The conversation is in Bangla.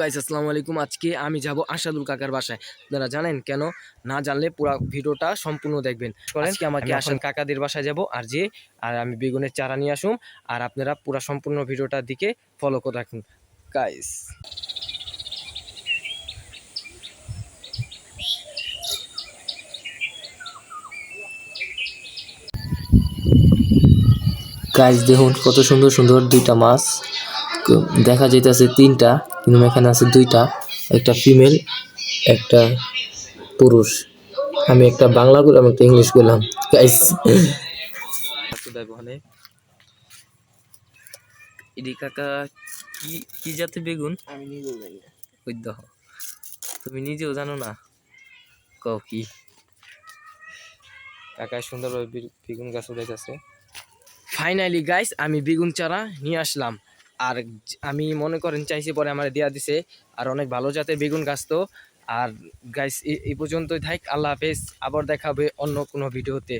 গাইস আসসালামু আলাইকুম। আজকে আমি যাব আশাদুল কাকার বাসায়। আপনারা জানেন কেন? না জানলে পুরো ভিডিওটা সম্পূর্ণ দেখবেন। আজকে আমাকে আসাদ কাকাদের বাসায় যাব। আর যে আর আমি বেগুনের চারা নিয়ে আসুম। আর আপনারা পুরো সম্পূর্ণ ভিডিওটার দিকে ফলো করে রাখুন। গাইস। গাইস দেখুন কত সুন্দর সুন্দর দুইটা মাছ। দেখা যাইতেছে তিনটা কিন্তু এখানে আছে দুইটা একটা ফিমেল একটা পুরুষ। আমি একটা বাংলা করলাম একটা ইংলিশ করলাম গাইস ওখানে ইডি কাকা কি কি জাতের বেগুন? আমি নিজেও জানি না। তুমি নিজেও জানো না? কও কি? কাকা সুন্দরভাবে বেগুন গাছ উঠাইতেছে। ফাইনালি গাইস আমি বেগুন চারা নিয়ে আসলাম। আর আমি মনে করেন চাইছি পরে আমার দেওয়া দিছে। আর অনেক ভালো জাতের বেগুন গাছ তো। আর গাইস এই পর্যন্তই থাক। আল্লাহ হাফেজ। আবার দেখাবে অন্য কোনো ভিডিওতে।